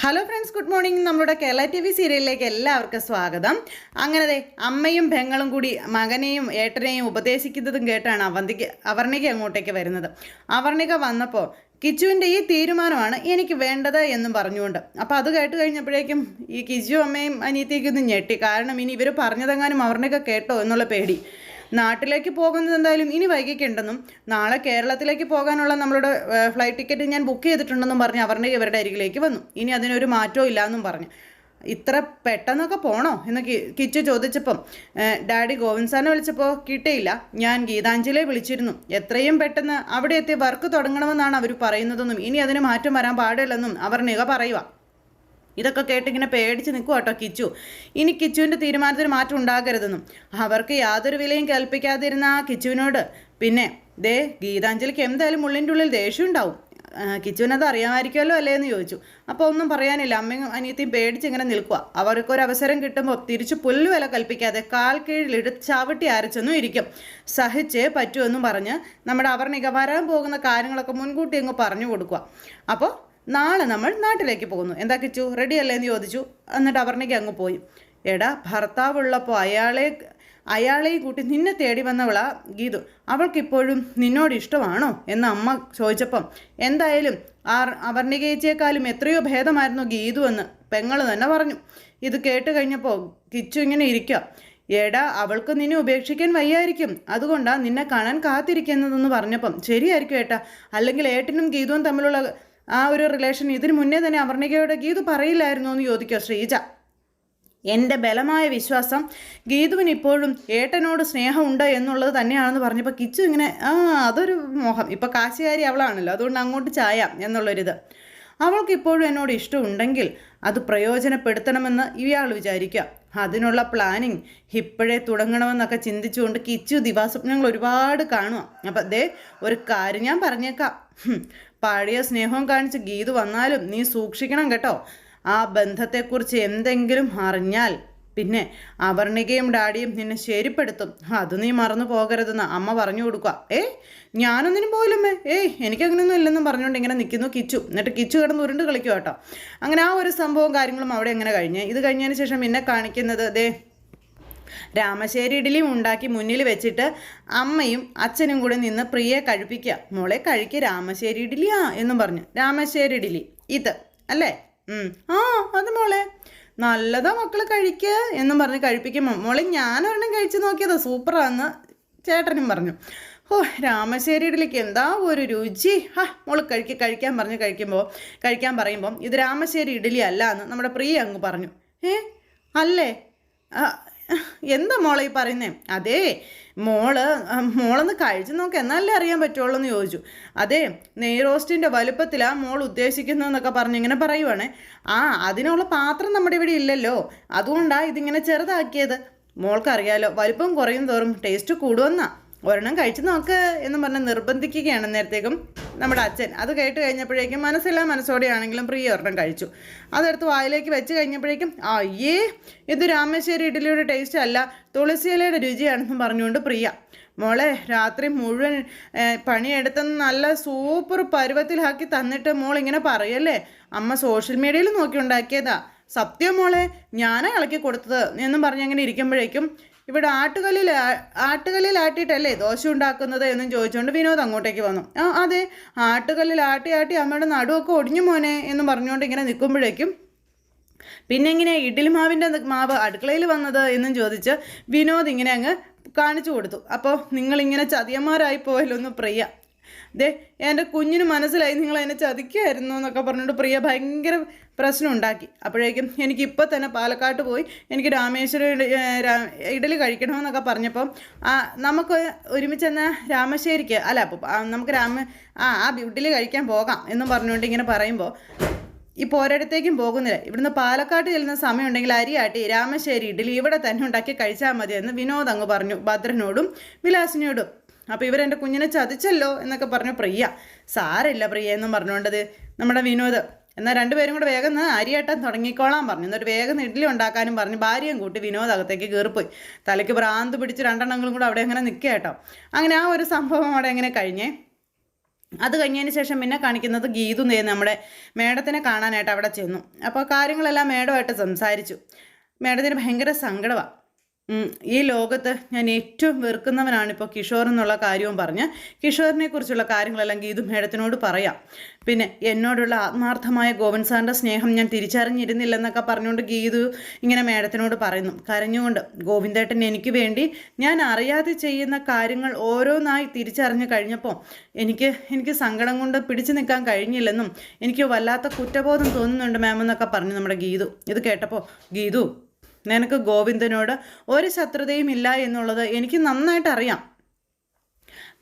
Hello friends good morning നമ്മുടെ Kerala T V സീരിയലിലേക്ക് എല്ലാവർക്കും സ്വാഗതം. അങ്ങനെ അമ്മയും പെങ്ങളും കൂടി മകനെയും ഏട്ടനെയും ഉപദേശിക്കുന്നതും കേട്ടാണ് അവന്തിക്ക് അവർണിക അങ്ങോട്ടേക്ക് വരുന്നത്. അവർണിക വന്നപ്പോൾ കിച്ചുവിന്റെ ഈ തീരുമാനമാണ് എനിക്ക് വേണ്ടത് എന്നും പറഞ്ഞുകൊണ്ട്. അപ്പോൾ അത് കേട്ട് കഴിഞ്ഞപ്പോഴേക്കും ഈ കിജു അമ്മയും അനിയത്തേക്ക് ഒന്ന് ഞെട്ടി. കാരണം ഇനി ഇവർ പറഞ്ഞതെങ്ങാനും അവർണിക കേട്ടോ എന്നുള്ള പേടി. നാട്ടിലേക്ക് പോകുന്നത് എന്തായാലും ഇനി വൈകിക്കുണ്ടെന്നും നാളെ കേരളത്തിലേക്ക് പോകാനുള്ള നമ്മളുടെ ഫ്ലൈറ്റ് ടിക്കറ്റ് ഞാൻ ബുക്ക് ചെയ്തിട്ടുണ്ടെന്നും പറഞ്ഞ് അവരുടെ ഇവരുടെ അരികിലേക്ക് വന്നു. ഇനി അതിനൊരു മാറ്റവും ഇല്ലയെന്നും പറഞ്ഞു. ഇത്ര പെട്ടെന്നൊക്കെ പോണോ എന്ന് കിച്ചു ചോദിച്ചപ്പം ഡാഡി ഗോവിന്ദ് സാറിനെ വിളിച്ചപ്പോൾ കിട്ടിയില്ല. ഞാൻ ഗീതാഞ്ജലിയെ വിളിച്ചിരുന്നു. എത്രയും പെട്ടെന്ന് അവിടെ എത്തി വർക്ക് തുടങ്ങണമെന്നാണ് അവർ പറയുന്നതെന്നും ഇനി അതിന് മാറ്റം വരാൻ പാടില്ലെന്നും അവർ നിക പറയുക ഇതൊക്കെ കേട്ടിങ്ങനെ പേടിച്ച് നിൽക്കുക കേട്ടോ കിച്ചു. ഇനി കിച്ചുവിന്റെ തീരുമാനത്തിന് മാറ്റം ഉണ്ടാകരുതെന്നും. അവർക്ക് യാതൊരു വിലയും കൽപ്പിക്കാതിരുന്ന ആ കിച്ചുവിനോട്. പിന്നെ ദേ ഗീതാഞ്ജലിക്ക് എന്തായാലും ഉള്ളിന്റെ ഉള്ളിൽ ദേഷ്യം ഉണ്ടാവും. കിച്ചുവിനത് അറിയാമായിരിക്കുമല്ലോ അല്ലേ എന്ന് ചോദിച്ചു. അപ്പോൾ ഒന്നും പറയാനില്ല. അമ്മയും അനിയത്തിയും പേടിച്ച് ഇങ്ങനെ നിൽക്കുക അവർക്കൊരു അവസരം കിട്ടുമ്പോൾ തിരിച്ച് പുല്ലുവില കൽപ്പിക്കാതെ കാൽ കീഴിലിട്ട് ചവിട്ടി അരച്ചൊന്നും ഇരിക്കും. സഹിച്ചേ പറ്റുമെന്നും പറഞ്ഞ് നമ്മുടെ അവർ വരാൻ പോകുന്ന കാര്യങ്ങളൊക്കെ മുൻകൂട്ടി അങ്ങ് പറഞ്ഞു കൊടുക്കുക അപ്പോൾ നാളെ നമ്മൾ നാട്ടിലേക്ക് പോകുന്നു. എന്താ കിച്ചു? റെഡി അല്ലേ എന്ന് ചോദിച്ചു. എന്നിട്ട് അവർണിക്ക് അങ്ങ് പോയി. എടാ ഭർത്താവുള്ളപ്പോൾ അയാളെ അയാളെയും കൂട്ടി നിന്നെ തേടി വന്നവളാ ഗീതു. അവൾക്കിപ്പോഴും നിന്നോട് ഇഷ്ടമാണോ? എന്ന് അമ്മ ചോദിച്ചപ്പം എന്തായാലും ആർ അവർണികേച്ചിയെക്കാളും എത്രയോ ഭേദമായിരുന്നു ഗീതു എന്ന് പെങ്ങൾ തന്നെ പറഞ്ഞു. ഇത് കേട്ട് കഴിഞ്ഞപ്പോൾ കിച്ചു ഇങ്ങനെ ഇരിക്കുക എടാ അവൾക്ക് നിന്നെ ഉപേക്ഷിക്കാൻ വയ്യായിരിക്കും. അതുകൊണ്ടാണ് നിന്നെ കാണാൻ കാത്തിരിക്കുന്നതെന്ന് പറഞ്ഞപ്പം ശരിയായിരിക്കും ഏട്ടാ. അല്ലെങ്കിൽ ഏട്ടനും ഗീതുവും തമ്മിലുള്ള ആ ഒരു റിലേഷൻ ഇതിനു മുന്നേ തന്നെ അവർണികയോട് ഗീതു പറയില്ലായിരുന്നു എന്ന് ചോദിക്കുക ശ്രീജ. എന്റെ ബലമായ വിശ്വാസം ഗീതുവിന് ഇപ്പോഴും ഏട്ടനോട് സ്നേഹമുണ്ട് എന്നുള്ളത് തന്നെയാണെന്ന് പറഞ്ഞപ്പോൾ കിച്ചു ഇങ്ങനെ ആ അതൊരു മോഹം. ഇപ്പോൾ കാശികാരി അവളാണല്ലോ അതുകൊണ്ട് അങ്ങോട്ട് ചായാം എന്നുള്ളൊരിത്. അവൾക്ക് ഇപ്പോഴും എന്നോട് ഇഷ്ടമുണ്ടെങ്കിൽ അത് പ്രയോജനപ്പെടുത്തണമെന്ന് ഇയാൾ വിചാരിക്കുക. അതിനുള്ള പ്ലാനിങ് ഇപ്പോഴേ തുടങ്ങണമെന്നൊക്കെ ചിന്തിച്ചുകൊണ്ട് കിച്ചു ദിവാസ്വപ്നങ്ങൾ ഒരുപാട് കാണുക അപ്പം ദേ ഒരു കാര്യം ഞാൻ പറഞ്ഞേക്കാം. പഴയ സ്നേഹം കാണിച്ച് ഗീതു വന്നാലും നീ സൂക്ഷിക്കണം കേട്ടോ. ആ ബന്ധത്തെക്കുറിച്ച് എന്തെങ്കിലും അറിഞ്ഞാൽ പിന്നെ അവർണികയും ഡാഡിയും നിന്നെ ശരിപ്പെടുത്തും. അത് നീ മറന്നു പോകരുതെന്ന് അമ്മ പറഞ്ഞു കൊടുക്കുക. ഏ ഞാനൊന്നിനും പോയില്ലമ്മേ ഏയ് എനിക്കങ്ങനെയൊന്നും ഇല്ലെന്നും പറഞ്ഞുകൊണ്ട് ഇങ്ങനെ നിൽക്കുന്നു കിച്ചു. എന്നിട്ട് കിച്ചു കിടന്ന് ഉരുണ്ട് കളിക്കുക കേട്ടോ. അങ്ങനെ ആ ഒരു സംഭവവും കാര്യങ്ങളും അവിടെ എങ്ങനെ കഴിഞ്ഞ്. ഇത് കഴിഞ്ഞതിന് ശേഷം എന്നെ കാണിക്കുന്നത് ദേ രാമശ്ശേരി ഇഡ്ഡലി ഉണ്ടാക്കി മുന്നിൽ വെച്ചിട്ട് അമ്മയും അച്ഛനും കൂടെ നിന്ന് പ്രിയെ കഴിപ്പിക്കുക. മോളെ കഴിക്കുക രാമശ്ശേരി ഇഡ്ഡലിയാ എന്നും പറഞ്ഞു. രാമശ്ശേരി ഇഡ്ഡലി ഇത് അല്ലേ? ആ അത് മോളെ നല്ലതാ മക്കൾ കഴിക്കുക എന്നും പറഞ്ഞ് കഴിപ്പിക്കുമ്പോൾ മോളെ ഞാനൊരെണ്ണം കഴിച്ചു നോക്കിയതാ സൂപ്പറാന്ന് ചേട്ടനും പറഞ്ഞു. ഓ രാമശ്ശേരി ഇഡ്ഡലിക്ക് എന്താ ഒരു രുചി? ഹാ മോൾ കഴിക്ക കഴിക്കാൻ പറഞ്ഞ് കഴിക്കുമ്പോൾ കഴിക്കാൻ പറയുമ്പോൾ ഇത് രാമശ്ശേരി ഇഡ്ഡലി അല്ല എന്ന് നമ്മുടെ പ്രിയ അങ്ങ് പറഞ്ഞു. ഏ അല്ലേ? എന്താ മോളെ ഈ പറയുന്നേ? അതേ മോൾ മോളൊന്ന് കഴിച്ചു നോക്ക് എന്നാലേ അറിയാൻ പറ്റുള്ളൂ എന്ന് ചോദിച്ചു. അതെ നെയ്റോസ്റ്റിന്റെ വലുപ്പത്തിലാണ് മോൾ ഉദ്ദേശിക്കുന്നതെന്നൊക്കെ പറഞ്ഞ് ഇങ്ങനെ പറയുവാണ്. ആ അതിനുള്ള പാത്രം നമ്മുടെ ഇവിടെ ഇല്ലല്ലോ. അതുകൊണ്ടാണ് ഇതിങ്ങനെ ചെറുതാക്കിയത്. മോൾക്കറിയാലോ വലുപ്പം കുറയും തോറും ടേസ്റ്റ് കൂടുമെന്നാ ഒരെണ്ണം കഴിച്ചു നോക്ക് എന്ന് പറഞ്ഞ് നിർബന്ധിക്കുകയാണ് നേരത്തേക്കും നമ്മുടെ അച്ഛൻ. അത് കേട്ട് കഴിഞ്ഞപ്പോഴേക്കും മനസ്സില്ല മനസ്സോടെയാണെങ്കിലും പ്രിയ ഒരെണ്ണം കഴിച്ചു. അതെടുത്ത് വായിലേക്ക് വെച്ച് കഴിഞ്ഞപ്പോഴേക്കും അയ്യേ ഇത് രാമേശ്വരി ഇഡ്ഡലിയുടെ ടേസ്റ്റ് അല്ല. തുളസിയിലയുടെ രുചിയാണെന്ന് പറഞ്ഞുകൊണ്ട് പ്രിയ മോളെ രാത്രി മുഴുവൻ പണിയെടുത്തെന്ന് നല്ല സൂപ്പർ പരുവത്തിലാക്കി തന്നിട്ട് മോൾ ഇങ്ങനെ പറയല്ലേ? അമ്മ സോഷ്യൽ മീഡിയയിൽ നോക്കി ഉണ്ടാക്കിയതാ. സത്യം മോളെ ഞാനാ ഇളക്കി കൊടുത്തത് എന്നും പറഞ്ഞ് അങ്ങനെ ഇരിക്കുമ്പോഴേക്കും ഇവിടെ ആട്ടുകല്ലിൽ ആട്ടുകല്ലിൽ ആട്ടിയിട്ടല്ലേ ദോശ ഉണ്ടാക്കുന്നത് എന്നും ചോദിച്ചുകൊണ്ട് വിനോദ് അങ്ങോട്ടേക്ക് വന്നു. ആ അതെ ആട്ടുകല്ലിൽ ആട്ടി ആട്ടി അമ്മയുടെ നടുവൊക്കെ ഒടിഞ്ഞു മോനെ എന്ന് പറഞ്ഞുകൊണ്ട് ഇങ്ങനെ നിൽക്കുമ്പോഴേക്കും പിന്നെ എങ്ങനെ ഇഡ്ഡലി മാവിന്റെ മാവ് അടുക്കളയിൽ വന്നത് എന്നും ചോദിച്ച് വിനോദ് ഇങ്ങനെ അങ്ങ് കാണിച്ചു കൊടുത്തു. അപ്പോൾ നിങ്ങളിങ്ങനെ ചതിയന്മാരായി പോയല്ലോ പ്രിയ. ദേ എന്റെ കുഞ്ഞിന് മനസ്സിലായി നിങ്ങൾ എന്നെ ചതിക്കായിരുന്നു എന്നൊക്കെ പറഞ്ഞിട്ട് പ്രിയ ഭയങ്കര പ്രശ്നം ഉണ്ടാക്കി. അപ്പോഴേക്കും എനിക്ക് ഇപ്പോൾ തന്നെ പാലക്കാട്ട് പോയി എനിക്ക് രാമേശ്വരം ഇഡലി കഴിക്കണമെന്നൊക്കെ പറഞ്ഞപ്പം ആ, നമുക്ക് ഒരുമിച്ച് എന്നാൽ രാമശ്ശേരിക്ക് അല്ല അപ്പോൾ നമുക്ക് രാമ ആ ആ ഇഡലി കഴിക്കാൻ പോകാം എന്നും പറഞ്ഞുകൊണ്ട് ഇങ്ങനെ പറയുമ്പോൾ ഇപ്പോൾ ഒരിടത്തേക്കും പോകുന്നില്ല. ഇവിടുന്ന് പാലക്കാട്ട് ചെല്ലുന്ന സമയമുണ്ടെങ്കിൽ അരിയാട്ടി രാമശ്ശേരി ഇഡലി ഇവിടെ തന്നെ ഉണ്ടാക്കി കഴിച്ചാൽ മതി എന്ന് വിനോദ് അങ്ങ് പറഞ്ഞു. ഭദ്രനോടും വിലാസിനോടും. അപ്പോൾ ഇവരെന്റെ കുഞ്ഞിനെ ചതിച്ചല്ലോ എന്നൊക്കെ പറഞ്ഞു പ്രിയ. സാരമില്ല പ്രിയ എന്നും പറഞ്ഞുകൊണ്ടത് നമ്മുടെ വിനോദ്. എന്നാൽ രണ്ടുപേരും കൂടെ വേഗം അരിയേട്ടൻ തുടങ്ങിക്കോളാൻ പറഞ്ഞു. എന്നിട്ട് വേഗം ഇഡ്ഡലി ഉണ്ടാക്കാനും പറഞ്ഞു ഭാര്യയും കൂട്ടി വിനോദ് അകത്തേക്ക് കയറിപ്പോയി. തലയ്ക്ക് ഭ്രാന്ത് പിടിച്ച് രണ്ടെണ്ണങ്ങളും കൂടെ അവിടെ അങ്ങനെ നിൽക്കുക കേട്ടോ. അങ്ങനെ ആ ഒരു സംഭവം അവിടെ എങ്ങനെ കഴിഞ്ഞേ? അത് കഴിഞ്ഞതിന് ശേഷം പിന്നെ കാണിക്കുന്നത് ഗീതു നേ നമ്മുടെ മേഡത്തിനെ കാണാനായിട്ട് അവിടെ ചെന്നു. അപ്പോൾ കാര്യങ്ങളെല്ലാം മേഡമായിട്ട് സംസാരിച്ചു. മേഡത്തിന് ഭയങ്കര സങ്കടമാണ് ഈ ലോകത്ത് ഞാൻ ഏറ്റവും വെറുക്കുന്നവനാണ് ഇപ്പോൾ കിഷോർ എന്നുള്ള കാര്യവും പറഞ്ഞ് കിഷോറിനെ കുറിച്ചുള്ള കാര്യങ്ങളെല്ലാം ഗീതു മേഡത്തിനോട് പറയാം. പിന്നെ എന്നോടുള്ള ആത്മാർത്ഥമായ ഗോവിന്ദ് സാറിന്റെ സ്നേഹം ഞാൻ തിരിച്ചറിഞ്ഞിരുന്നില്ലെന്നൊക്കെ പറഞ്ഞുകൊണ്ട് ഗീതു ഇങ്ങനെ മേഡത്തിനോട് പറയുന്നു. കരഞ്ഞുകൊണ്ട് ഗോവിന്ദേട്ടൻ എനിക്ക് വേണ്ടി ഞാൻ അറിയാതെ ചെയ്യുന്ന കാര്യങ്ങൾ ഓരോന്നായി തിരിച്ചറിഞ്ഞു കഴിഞ്ഞപ്പോൾ എനിക്ക് എനിക്ക് സങ്കടം കൊണ്ട് പിടിച്ചു നിൽക്കാൻ കഴിഞ്ഞില്ലെന്നും എനിക്ക് വല്ലാത്ത കുറ്റബോധം തോന്നുന്നുണ്ട് മാം എന്നൊക്കെ പറഞ്ഞു നമ്മുടെ ഗീതു. ഇത് കേട്ടപ്പോൾ ഗീതു നിനക്ക് ഗോവിന്ദനോട് ഒരു ശത്രുതയും ഇല്ല എന്നുള്ളത് എനിക്ക് നന്നായിട്ട് അറിയാം.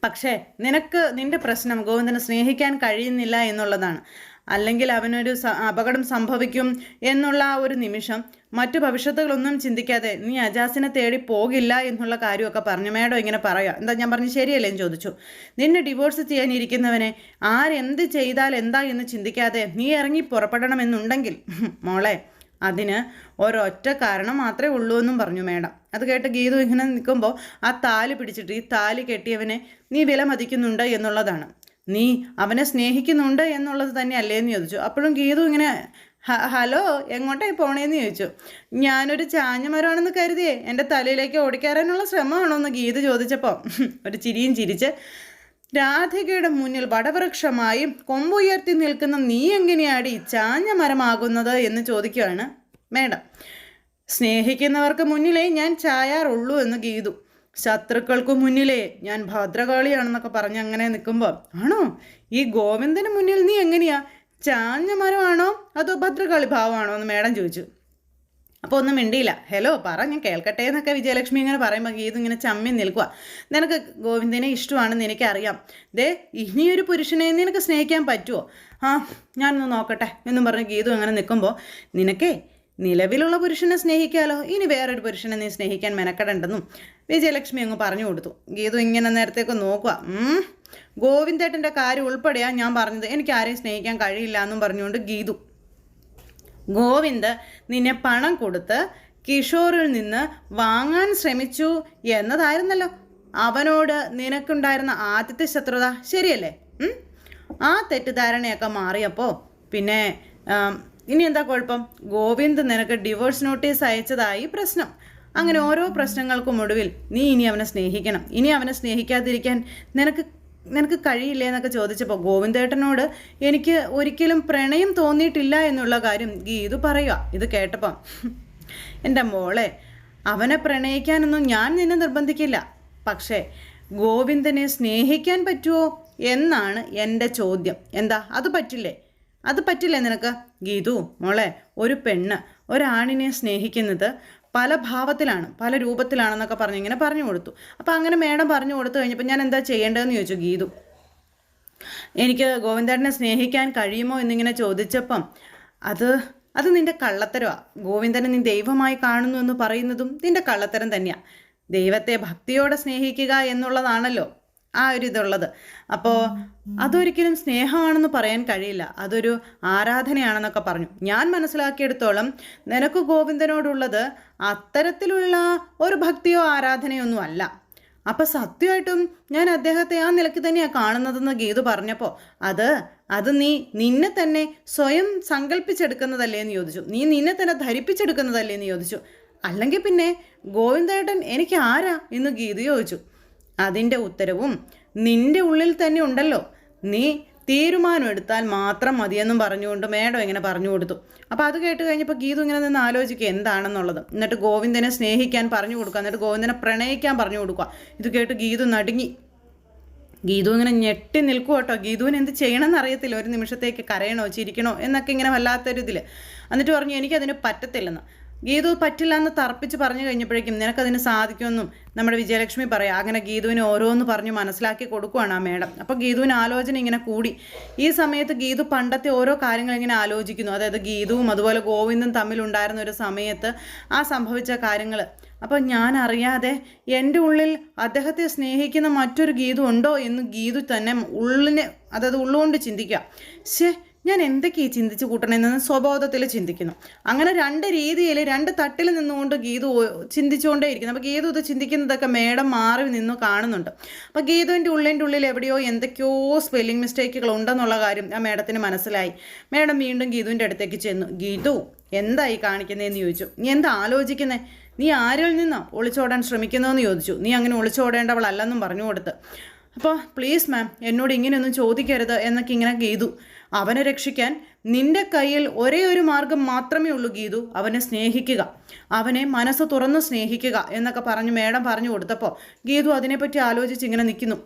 പക്ഷേ നിനക്ക് നിന്റെ പ്രശ്നം ഗോവിന്ദനെ സ്നേഹിക്കാൻ കഴിയുന്നില്ല എന്നുള്ളതാണ്. അല്ലെങ്കിൽ അവനൊരു അപകടം സംഭവിക്കും എന്നുള്ള ഒരു നിമിഷം മറ്റു ഭവിഷ്യത്തുകളൊന്നും ചിന്തിക്കാതെ നീ അജാസിനെ തേടി പോകില്ല എന്നുള്ള കാര്യമൊക്കെ പറഞ്ഞു. മേഡം ഇങ്ങനെ പറയാം എന്താ ഞാൻ പറഞ്ഞു ശരിയല്ലേ എന്ന് ചോദിച്ചു. നിന്നെ ഡിവോഴ്സ് ചെയ്യാനിരിക്കുന്നവനെ ആരെന്ത് ചെയ്താൽ എന്താ എന്ന് ചിന്തിക്കാതെ നീ ഇറങ്ങി പുറപ്പെടണമെന്നുണ്ടെങ്കിൽ മോളെ അതിന് ഒരൊറ്റ കാരണം മാത്രമേ ഉള്ളൂ എന്നും പറഞ്ഞു മേഡം. അത് കേട്ട് ഗീതു ഇങ്ങനെ നിൽക്കുമ്പോൾ ആ താലി പിടിച്ചിട്ട് ഈ താലി കെട്ടിയവനെ നീ വില മതിക്കുന്നുണ്ട് എന്നുള്ളതാണ്. നീ അവനെ സ്നേഹിക്കുന്നുണ്ട് എന്നുള്ളത് തന്നെ അല്ലേന്ന് ചോദിച്ചു. അപ്പോഴും ഗീതു ഇങ്ങനെ ഹലോ എങ്ങോട്ടായി പോണേന്ന് ചോദിച്ചു. ഞാനൊരു ചാഞ്ഞമരമാണെന്ന് കരുതിയേ എന്റെ തലയിലേക്ക് ഓടിക്കാറാനുള്ള ശ്രമമാണോ എന്ന് ഗീത ചോദിച്ചപ്പോൾ ഒരു ചിരിയും ചിരിച്ച് രാധികയുടെ മുന്നിൽ വടവൃക്ഷമായി കൊമ്പുയർത്തി നിൽക്കുന്ന നീ എങ്ങനെയാടി ചാഞ്ഞ മരമാകുന്നത് എന്ന് ചോദിക്കുകയാണ് മേഡം. സ്നേഹിക്കുന്നവർക്ക് മുന്നിലേ ഞാൻ ചായാറുള്ളൂ എന്ന് ഗീതു. ശത്രുക്കൾക്ക് മുന്നിലേ ഞാൻ ഭദ്രകാളിയാണെന്നൊക്കെ പറഞ്ഞ് അങ്ങനെ നിൽക്കുമ്പോൾ ആണോ? ഈ ഗോവിന്ദന് മുന്നിൽ നീ എങ്ങനെയാ? ചാഞ്ഞ മരമാണോ അതോ ഭദ്രകാളി ഭാവമാണോ എന്ന് മേഡം ചോദിച്ചു. അപ്പോൾ ഒന്നും മിണ്ടിയില്ല. ഹലോ പറ ഞാൻ കേൾക്കട്ടെ എന്നൊക്കെ വിജയലക്ഷ്മി ഇങ്ങനെ പറയുമ്പോൾ ഗീതിങ്ങനെ ചമ്മി നിൽക്കുക നിനക്ക് ഗോവിന്ദനെ ഇഷ്ടമാണെന്ന് എനിക്കറിയാം. ദേ ഇനിയൊരു പുരുഷനെ നിനക്ക് സ്നേഹിക്കാൻ പറ്റുമോ ആ ഞാനൊന്ന് നോക്കട്ടെ എന്നും പറഞ്ഞ് ഗീതു അങ്ങനെ നിൽക്കുമ്പോൾ നിനക്കേ നിലവിലുള്ള പുരുഷനെ സ്നേഹിക്കാലോ? ഇനി വേറൊരു പുരുഷനെ നീ സ്നേഹിക്കാൻ മെനക്കെടണ്ടെന്നും വിജയലക്ഷ്മി അങ്ങ് പറഞ്ഞു കൊടുത്തു. ഗീതു ഇങ്ങനെ നേരത്തേക്ക് നോക്കുക ഗോവിന്ദേട്ടന്റെ കാര്യം ഉൾപ്പെടെയാണ് ഞാൻ പറഞ്ഞത്. എനിക്ക് ആരെയും സ്നേഹിക്കാൻ കഴിയില്ല എന്നും പറഞ്ഞുകൊണ്ട് ഗീതു ഗോവിന്ദ് നിന്നെ പണം കൊടുത്ത് കിഷോറിൽ നിന്ന് വാങ്ങാൻ ശ്രമിച്ചു എന്നതായിരുന്നല്ലോ. അവനോട് നിനക്കുണ്ടായിരുന്ന ആദ്യത്തെ ശത്രുത ശരിയല്ലേ? ആ തെറ്റിദ്ധാരണയൊക്കെ മാറിയപ്പോൾ പിന്നെ ഇനി എന്താ കുഴപ്പം? ഗോവിന്ദ് നിനക്ക് ഡിവോഴ്സ് നോട്ടീസ് അയച്ചതായി പ്രശ്നം. അങ്ങനെ ഓരോ പ്രശ്നങ്ങൾക്കും ഒടുവിൽ നീ ഇനി അവനെ സ്നേഹിക്കണം. ഇനി അവനെ സ്നേഹിക്കാതിരിക്കാൻ നിനക്ക് നിനക്ക് കഴിയില്ലേ എന്നൊക്കെ ചോദിച്ചപ്പോൾ ഗോവിന്ദേട്ടനോട് എനിക്ക് ഒരിക്കലും പ്രണയം തോന്നിയിട്ടില്ല എന്നുള്ള കാര്യം ഗീതു പറയുക. ഇത് കേട്ടപ്പം എന്റെ മോളെ അവനെ പ്രണയിക്കാനൊന്നും ഞാൻ നിന്നെ നിർബന്ധിക്കില്ല. പക്ഷേ ഗോവിന്ദനെ സ്നേഹിക്കാൻ പറ്റുമോ എന്നാണ് എന്റെ ചോദ്യം. എന്താ? അത് പറ്റില്ലേ? അത് പറ്റില്ലേ നിനക്ക്? ഗീതു മോളെ ഒരു പെണ്ണ് ഒരാണിനെ സ്നേഹിക്കുന്നത് പല ഭാവത്തിലാണ് പല രൂപത്തിലാണെന്നൊക്കെ പറഞ്ഞ് ഇങ്ങനെ പറഞ്ഞു കൊടുത്തു. അപ്പോൾ അങ്ങനെ മേഡം പറഞ്ഞു കൊടുത്തു കഴിഞ്ഞപ്പോൾ ഞാൻ എന്താ ചെയ്യേണ്ടതെന്ന് ചോദിച്ചു ഗീതു. എനിക്ക് ഗോവിന്ദേട്ടനെ സ്നേഹിക്കാൻ കഴിയുമോ എന്നിങ്ങനെ ചോദിച്ചപ്പം അത് അത് നിന്റെ കള്ളത്തരമാണ് ഗോവിന്ദനെ നീ ദൈവമായി കാണുന്നു എന്ന് പറയുന്നതും നിന്റെ കള്ളത്തരം തന്നെയാണ് ദൈവത്തെ ഭക്തിയോടെ സ്നേഹിക്കുക എന്നുള്ളതാണല്ലോ. ആ ഒരു ഇതുള്ളത് അപ്പോൾ അതൊരിക്കലും സ്നേഹമാണെന്ന് പറയാൻ കഴിയില്ല. അതൊരു ആരാധനയാണെന്നൊക്കെ പറഞ്ഞു. ഞാൻ മനസ്സിലാക്കിയെടുത്തോളം നിനക്ക് ഗോവിന്ദനോടുള്ളത് അത്തരത്തിലുള്ള ഒരു ഭക്തിയോ ആരാധനയൊന്നും അല്ല. അപ്പൊ സത്യമായിട്ടും ഞാൻ അദ്ദേഹത്തെ ആ നിലയ്ക്ക് തന്നെയാണ് കാണുന്നതെന്ന് ഗീതു പറഞ്ഞപ്പോൾ അത് അത് നീ നിന്നെ തന്നെ സ്വയം സങ്കല്പിച്ചെടുക്കുന്നതല്ലേ എന്ന് ചോദിച്ചു. നീ നിന്നെ തന്നെ ധരിപ്പിച്ചെടുക്കുന്നതല്ലേ എന്ന് ചോദിച്ചു. അല്ലെങ്കിൽ പിന്നെ ഗോവിന്ദേട്ടൻ എനിക്ക് ആരാ എന്ന് ഗീതു ചോദിച്ചു. അതിന്റെ ഉത്തരവും നിന്റെ ഉള്ളിൽ തന്നെ ഉണ്ടല്ലോ. നീ തീരുമാനം എടുത്താൽ മാത്രം മതിയെന്നും പറഞ്ഞുകൊണ്ട് മേഡം ഇങ്ങനെ പറഞ്ഞു കൊടുത്തു. അപ്പോൾ അത് കേട്ട് കഴിഞ്ഞപ്പോൾ ഗീതു ഇങ്ങനെ നിന്ന് ആലോചിക്കുക എന്താണെന്നുള്ളത്. എന്നിട്ട് ഗോവിന്ദനെ സ്നേഹിക്കാൻ പറഞ്ഞു കൊടുക്കുക. എന്നിട്ട് ഗോവിന്ദനെ പ്രണയിക്കാൻ പറഞ്ഞു കൊടുക്കുക. ഇത് കേട്ട് ഗീതു നടുങ്ങി. ഗീതു ഇങ്ങനെ ഞെട്ടി നിൽക്കുക കേട്ടോ. ഗീതുവിന് എന്ത് ചെയ്യണമെന്ന് അറിയത്തില്ല. ഒരു നിമിഷത്തേക്ക് കരയണോ ചിരിക്കണോ എന്നൊക്കെ ഇങ്ങനെ വല്ലാത്തൊരു ഇതിൽ എന്നിട്ട് പറഞ്ഞു എനിക്കതിന് പറ്റത്തില്ലെന്ന്. ഗീതു പറ്റില്ല എന്ന് തർപ്പിച്ച് പറഞ്ഞു കഴിഞ്ഞപ്പോഴേക്കും നിനക്കതിന് സാധിക്കുമെന്നും നമ്മുടെ വിജയലക്ഷ്മി പറയാം. അങ്ങനെ ഗീതുവിന് ഓരോന്ന് പറഞ്ഞ് മനസ്സിലാക്കി കൊടുക്കുവാണ് ആ മേഡം. അപ്പോൾ ഗീതുവിന് ആലോചന ഇങ്ങനെ കൂടി. ഈ സമയത്ത് ഗീതു പണ്ടത്തെ ഓരോ കാര്യങ്ങൾ ഇങ്ങനെ ആലോചിക്കുന്നു. അതായത് ഗീതുവും അതുപോലെ ഗോവിന്ദും തമ്മിലുണ്ടായിരുന്ന ഒരു സമയത്ത് ആ സംഭവിച്ച കാര്യങ്ങൾ അപ്പോൾ ഞാൻ അറിയാതെ എന്റെ ഉള്ളിൽ അദ്ദേഹത്തെ സ്നേഹിക്കുന്ന മറ്റൊരു ഗീതു ഉണ്ടോ എന്ന് ഗീതു തന്നെ ഉള്ളിനെ അതായത് ഉള്ളുകൊണ്ട് ചിന്തിക്കുക. ശേ ഞാൻ എന്തൊക്കെ ഈ ചിന്തിച്ച് കൂട്ടണമെന്ന് സ്വബോധത്തിൽ ചിന്തിക്കുന്നു. അങ്ങനെ രണ്ട് രീതിയിൽ രണ്ട് തട്ടിൽ നിന്നുകൊണ്ട് ഗീതു ചിന്തിച്ചുകൊണ്ടേ ഇരിക്കുന്നു. അപ്പോൾ ഗീതു ഇത് ചിന്തിക്കുന്നതൊക്കെ മേഡം മാറി നിന്നു കാണുന്നുണ്ട്. അപ്പോൾ ഗീതുവിന്റെ ഉള്ളിന്റെ ഉള്ളിൽ എവിടെയോ എന്തൊക്കെയോ സ്പെല്ലിംഗ് മിസ്റ്റേക്കുകൾ ഉണ്ടെന്നുള്ള കാര്യം ആ മേഡത്തിന് മനസ്സിലായി. മേഡം വീണ്ടും ഗീതുവിന്റെ അടുത്തേക്ക് ചെന്നു. ഗീതു എന്തായി കാണിക്കുന്നതെന്ന് ചോദിച്ചു. നീ എന്താ ആലോചിക്കുന്നേ? നീ ആരിൽ നിന്നാ ഒളിച്ചോടാൻ ശ്രമിക്കുന്നതെന്ന് ചോദിച്ചു. നീ അങ്ങനെ ഒളിച്ചോടേണ്ടവളല്ലെന്നും പറഞ്ഞു കൊടുത്ത്. അപ്പോൾ പ്ലീസ് മാം എന്നോട് ഇങ്ങനെയൊന്നും ചോദിക്കരുത് എന്നൊക്കെ ഇങ്ങനെ ഗീതു അവനെ രക്ഷിക്കാൻ നിന്റെ കയ്യിൽ ഒരേ ഒരു മാർഗം മാത്രമേ ഉള്ളൂ ഗീതു. അവനെ സ്നേഹിക്കുക. അവനെ മനസ്സ് തുറന്ന് സ്നേഹിക്കുക എന്നൊക്കെ പറഞ്ഞു മേഡം പറഞ്ഞു കൊടുത്തപ്പോൾ ഗീതു അതിനെപ്പറ്റി ആലോചിച്ച് ഇങ്ങനെ നിൽക്കുന്നു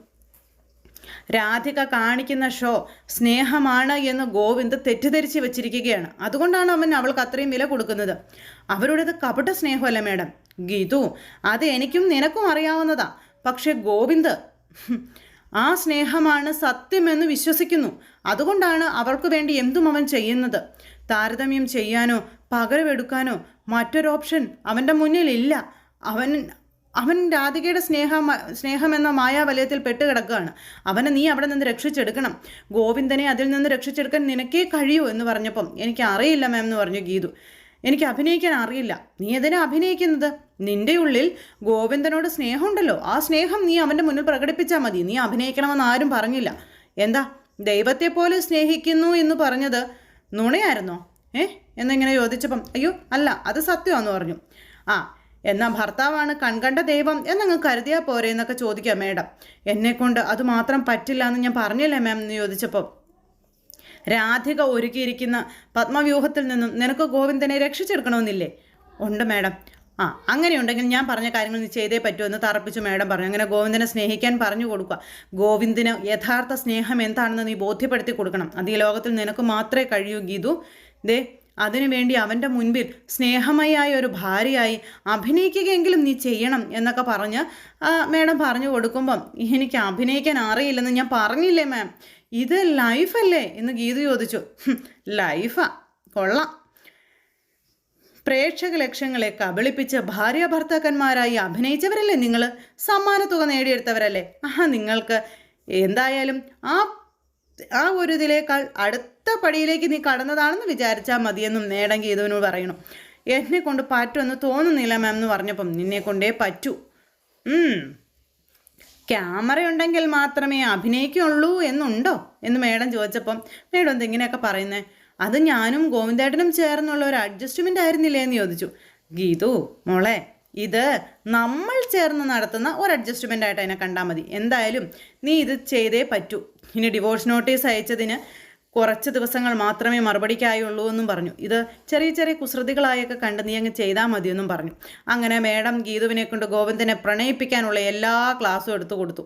രാധിക കാണിക്കുന്ന ഷോ സ്നേഹമാണ് എന്ന് ഗോവിന്ദ് തെറ്റിദ്ധരിച്ച് വെച്ചിരിക്കുകയാണ്. അതുകൊണ്ടാണ് അവൻ അവൾക്ക് അത്രയും വില കൊടുക്കുന്നത്. അവരുടേത് കപട സ്നേഹമല്ല മേഡം? ഗീതു അത് എനിക്കും നിനക്കും അറിയാവുന്നതാ. പക്ഷേ ഗോവിന്ദ് ആ സ്നേഹമാണ് സത്യമെന്ന് വിശ്വസിക്കുന്നു. അതുകൊണ്ടാണ് അവർക്ക് വേണ്ടി എന്തും അവൻ ചെയ്യുന്നത്. താരതമ്യം ചെയ്യാനോ പകരമെടുക്കാനോ മറ്റൊരു ഓപ്ഷൻ അവന്റെ മുന്നിലില്ല അവൻ അവൻ രാധികയുടെ സ്നേഹ സ്നേഹമെന്ന മായാവലയത്തിൽ പെട്ട് കിടക്കുകയാണ്. അവനെ നീ അവിടെ നിന്ന് രക്ഷിച്ചെടുക്കണം. ഗോവിന്ദനെ അതിൽ നിന്ന് രക്ഷിച്ചെടുക്കാൻ നിനക്കേ കഴിയൂ എന്ന് പറഞ്ഞപ്പം എനിക്ക് അറിയില്ല മാം എന്ന് പറഞ്ഞു ഗീതു. എനിക്ക് അഭിനയിക്കാൻ അറിയില്ല. നീ എന്തിനാ അഭിനയിക്കുന്നത്? നിന്റെ ഉള്ളിൽ ഗോവിന്ദനോട് സ്നേഹമുണ്ടല്ലോ. ആ സ്നേഹം നീ അവന്റെ മുന്നിൽ പ്രകടിപ്പിച്ചാൽ മതി. നീ അഭിനയിക്കണമെന്ന് ആരും പറഞ്ഞില്ല. എന്താ? ദൈവത്തെ പോലെ സ്നേഹിക്കുന്നു എന്ന് പറഞ്ഞത് നുണയായിരുന്നോ? ഏ? എന്നിങ്ങനെ ചോദിച്ചപ്പം അയ്യോ അല്ല അത് സത്യമാണെന്ന് പറഞ്ഞു. ആ എന്നാ ഭർത്താവാണ് കൺകണ്ട ദൈവം എന്നങ്ങ് കരുതിയാൽ പോരെ എന്നൊക്കെ ചോദിക്കാം മേഡം. എന്നെക്കൊണ്ട് അത് മാത്രം പറ്റില്ല എന്ന് ഞാൻ പറഞ്ഞില്ലേ മാം? എന്ന് ചോദിച്ചപ്പോൾ രാധിക ഒരുക്കിയിരിക്കുന്ന പത്മവ്യൂഹത്തിൽ നിന്നും നിനക്ക് ഗോവിന്ദനെ രക്ഷിച്ചെടുക്കണമെന്നില്ലേ? ഉണ്ട് മാഡം. ആ അങ്ങനെയുണ്ടെങ്കിൽ ഞാൻ പറഞ്ഞ കാര്യങ്ങൾ നീ ചെയ്തേ പറ്റുമെന്ന് തറപ്പിച്ചു മാഡം പറഞ്ഞു. അങ്ങനെ ഗോവിന്ദനെ സ്നേഹിക്കാൻ പറഞ്ഞു കൊടുക്കുക. ഗോവിന്ദന് യഥാർത്ഥ സ്നേഹം എന്താണെന്ന് നീ ബോധ്യപ്പെടുത്തി കൊടുക്കണം. അത് ഈ ലോകത്തിൽ നിനക്ക് മാത്രമേ കഴിയൂ ഗീതു. ദേ അതിനുവേണ്ടി അവന്റെ മുൻപിൽ സ്നേഹമയായ ഒരു ഭാര്യയായി അഭിനയിക്കുകയെങ്കിലും നീ ചെയ്യണം എന്നൊക്കെ പറഞ്ഞ് മാഡം പറഞ്ഞു കൊടുക്കുമ്പം എനിക്ക് അഭിനയിക്കാൻ അറിയില്ലെന്ന് ഞാൻ പറഞ്ഞില്ലേ മാം? ഇത് ലൈഫല്ലേ? എന്ന് ഗീത ചോദിച്ചു. "ഹും, ലൈഫാ. കൊള്ളാം. പ്രേക്ഷക ലക്ഷ്യങ്ങളെ കബളിപ്പിച്ച് ഭാര്യ ഭർത്താക്കന്മാരായി അഭിനയിച്ചവരല്ലേ നിങ്ങൾ സമ്മാനത്തുക നേടിയെടുത്തവരല്ലേ? ആ നിങ്ങൾക്ക് എന്തായാലും ആ ആ ഒരു ഇതിലേക്കാൾ അടുത്ത പടിയിലേക്ക് നീ കടന്നതാണെന്ന് വിചാരിച്ചാൽ മതിയെന്നും നേടം ഗീതവിനോട് പറയണം എന്നെ കൊണ്ട് പറ്റുമെന്ന് തോന്നുന്നില്ല മാം എന്ന് പറഞ്ഞപ്പം നിന്നെ കൊണ്ടേ പറ്റൂ. ക്യാമറ ഉണ്ടെങ്കിൽ മാത്രമേ അഭിനയിക്കുള്ളൂ എന്നുണ്ടോ? എന്ന് മേഡം ചോദിച്ചപ്പം മേഡം എന്ത് ഇങ്ങനെയൊക്കെ പറയുന്നേ? അത് ഞാനും ഗോവിന്ദേട്ടനും ചേർന്നുള്ള ഒരു അഡ്ജസ്റ്റ്മെന്റ് ആയിരുന്നില്ലേ? എന്ന് ചോദിച്ചു. ഗീതു മോളെ ഇത് നമ്മൾ ചേർന്ന് നടത്തുന്ന ഒരു അഡ്ജസ്റ്റ്മെന്റ് ആയിട്ട് അതിനെ കണ്ടാൽ മതി. എന്തായാലും നീ ഇത് ചെയ്തേ പറ്റൂ. ഇനി ഡിവോഴ്സ് നോട്ടീസ് അയച്ചതിന് കുറച്ച് ദിവസങ്ങൾ മാത്രമേ മറുപടിക്കായുള്ളൂ എന്നും പറഞ്ഞു. ഇത് ചെറിയ ചെറിയ കുസൃതികളായൊക്കെ കണ്ട് നീ അങ്ങ് ചെയ്താൽ മതിയെന്നും പറഞ്ഞു. അങ്ങനെ മേഡം ഗീതുവിനെ കൊണ്ട് ഗോവിന്ദനെ പ്രണയിപ്പിക്കാനുള്ള എല്ലാ ക്ലാസ്സും എടുത്തു കൊടുത്തു.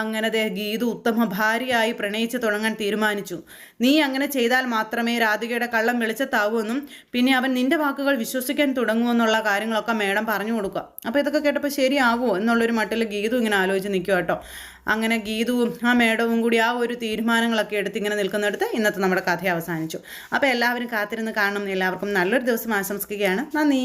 അങ്ങനെ ഗീതു ഉത്തമ ഭാര്യയായി പ്രണയിച്ച് തുടങ്ങാൻ തീരുമാനിച്ചു. നീ അങ്ങനെ ചെയ്താൽ മാത്രമേ രാധികയുടെ കള്ളം വെളിച്ചത്താവൂ എന്നും പിന്നെ അവൻ നിന്റെ വാക്കുകൾ വിശ്വസിക്കാൻ തുടങ്ങുമെന്നുള്ള കാര്യങ്ങളൊക്കെ മേഡം പറഞ്ഞു കൊടുക്കുക. അപ്പോൾ ഇതൊക്കെ കേട്ടപ്പോൾ ശരിയാകുമോ എന്നുള്ളൊരു മട്ടിൽ ഗീതു ഇങ്ങനെ ആലോചിച്ച് നിൽക്കുക കേട്ടോ. അങ്ങനെ ഗീതുവും ആ മേഡവും കൂടി ആ ഒരു തീരുമാനങ്ങളൊക്കെ എടുത്ത് ഇങ്ങനെ നിൽക്കുന്നിടത്ത് ഇന്നത്തെ നമ്മുടെ കഥ അവസാനിച്ചു. അപ്പോൾ എല്ലാവരും കാത്തിരുന്ന് കാണണം എല്ലാവർക്കും നല്ലൊരു ദിവസം ആശംസിക്കുകയാണ്. നന്ദി.